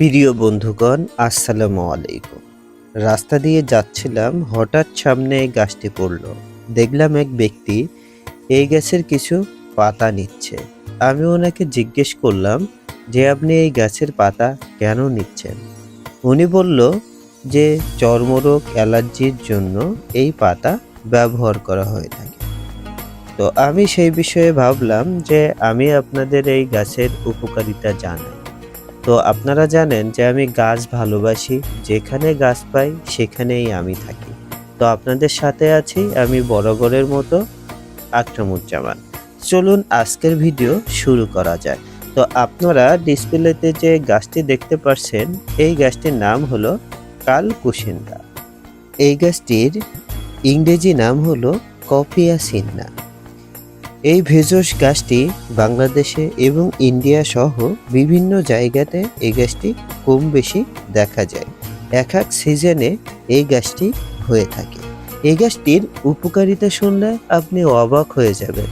প্রিয় বন্ধুগণ, আসসালামু আলাইকুম। রাস্তা দিয়ে যাচ্ছিলাম, হঠাৎ সামনে এই গাছটি পড়ল। দেখলাম এক ব্যক্তি এই গাছের কিছু পাতা নিচ্ছে। আমি ওনাকে জিজ্ঞেস করলাম যে, আপনি এই গাছের পাতা কেন নিচ্ছেন? উনি বলল যে, চর্মরোগ, অ্যালার্জির জন্য এই পাতা ব্যবহার করা হয়ে থাকে। তো আমি সেই বিষয়ে ভাবলাম যে, আমি আপনাদের এই গাছের উপকারিতা জানাই। তো আপনারা জানেন যে আমি গাছ ভালোবাসি, যেখানে গাছ পাই সেখানেই আমি থাকি। তো আপনাদের সাথে আছি আমি বরাবরের মতো আকরামুজ্জামান চলুন আজকের ভিডিও শুরু করা যায়। তো আপনারা ডিসপ্লেতে যে গাছটি দেখতে পাচ্ছেন এই গাছটির নাম হলো কাল কুসিন্দা এই গাছটির ইংরেজি নাম হলো কফিয়া সিন্না এই ভেষজ গাছটি বাংলাদেশে এবং ইন্ডিয়া সহ বিভিন্ন জায়গাতে এই গাছটি কম বেশি দেখা যায়। এক এক সিজনে এই গাছটি হয়ে থাকে। এই গাছটির উপকারিতা শুনলে আপনি অবাক হয়ে যাবেন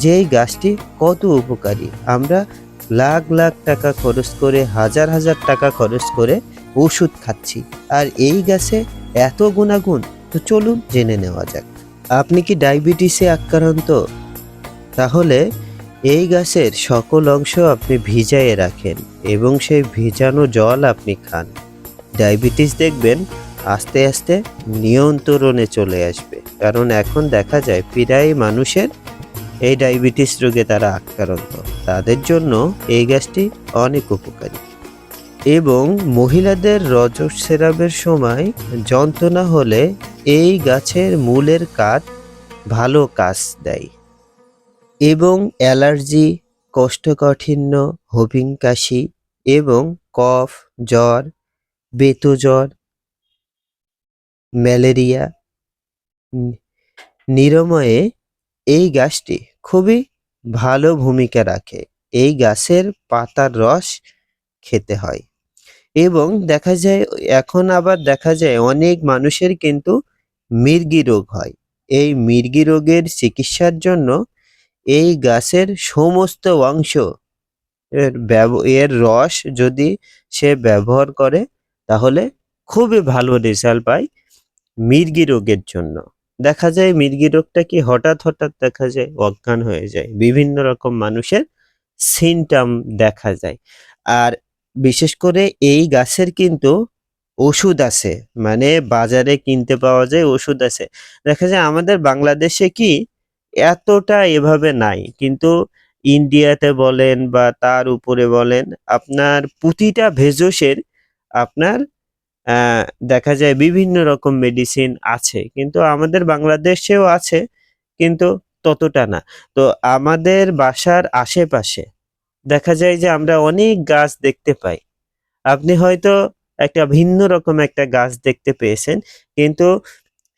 যে এই গাছটি কত উপকারী। আমরা লাখ লাখ টাকা খরচ করে, হাজার হাজার টাকা খরচ করে ওষুধ খাচ্ছি। আর এই গাছে এত গুণাগুণ, তো চলুন জেনে নেওয়া যাক। আপনি কি ডায়াবেটিসে আক্রান্ত? তাহলে এই গাছের সকল অংশ আপনি ভিজাইয়ে রাখেন এবং সেই ভিজানো জল আপনি খান। ডায়াবেটিস দেখবেন আস্তে আস্তে নিয়ন্ত্রণে চলে আসবে। কারণ এখন দেখা যায় প্রায় মানুষের এই ডায়াবেটিস রোগে তারা আক্রান্ত। তাদের জন্য এই গাছটি অনেক উপকারী। এবং মহিলাদের রজস্রাবের সময় যন্ত্রণা হলে এই গাছের মূলের কাঠ ভালো কাজ দেয়। এবং অ্যালার্জি, কোষ্ঠকাঠিন্য হবিং কাশি এবং কফ, জ্বর, বেতজ্বর, ম্যালেরিয়া নিরাময়ে এই গাছটি খুবই ভালো ভূমিকা রাখে। এই গাছের পাতার রস খেতে হয়। এবং দেখা যায়, এখন আবার দেখা যায়, অনেক মানুষের কিন্তু মির্গি রোগ হয়। এই মির্গি রোগের চিকিৎসার জন্য এই গাছের সমস্ত অংশ। এর এর রস যদি সে ব্যবহার করে, তাহলে খুবই ভালো রেজাল্ট পায় মির্গি রোগের জন্য। দেখা যায় মির্গি রোগটা কি হঠাৎ হঠাৎ দেখা যায় অজ্ঞান হয়ে যায়। বিভিন্ন রকম মানুষের সিনটাম দেখা যায়। আর বিশেষ করে এই গাছের কিন্তু ওষুধ আছে। মানে বাজারে কিনতে পাওয়া যায় ওষুধ আছে। দেখা যায় আমাদের বাংলাদেশে কি এতটা এভাবে নাই। কিন্তু ইন্ডিয়াতে বলেন বা তার উপরে বলেন, আপনার প্রতিটা ভেষজের আপনার দেখা যায় বিভিন্ন রকম মেডিসিন আছে। কিন্তু আমাদের বাংলাদেশেও আছে, কিন্তু ততটা না। তো আমাদের বাসার আশেপাশে দেখা যায় যে আমরা অনেক গাছ দেখতে পাই। আপনি হয়তো একটা ভিন্ন রকম একটা গাছ দেখতে পেয়েছেন, কিন্তু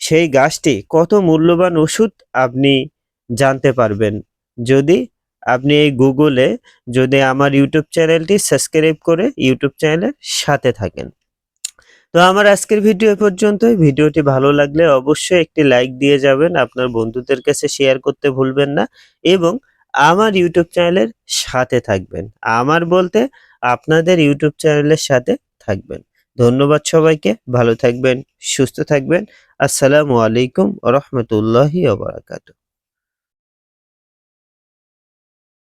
সেই গাছটি কত মূল্যবান ওষুধ আপনি জানতে পারবেন। যদি আপনি এই গুগলে যদি আমার ইউটিউব চ্যানেলটি সাবস্ক্রাইব করে ইউটিউব চ্যানেলের সাথে থাকেন। তো আমার আজকের ভিডিও এ পর্যন্তই। ভিডিওটি ভালো লাগলে অবশ্যই একটি লাইক দিয়ে যাবেন, আপনার বন্ধুদের কাছে শেয়ার করতে ভুলবেন না এবং আমার ইউটিউব চ্যানেলের সাথে থাকবেন। আমার বলতে আপনাদের ইউটিউব চ্যানেলের সাথে থাকবেন। ধন্যবাদ সবাইকে, ভালো থাকবেন, সুস্থ থাকবেন। আসসালামু আলাইকুম রহমতুল্লাহি ওবরাকাতু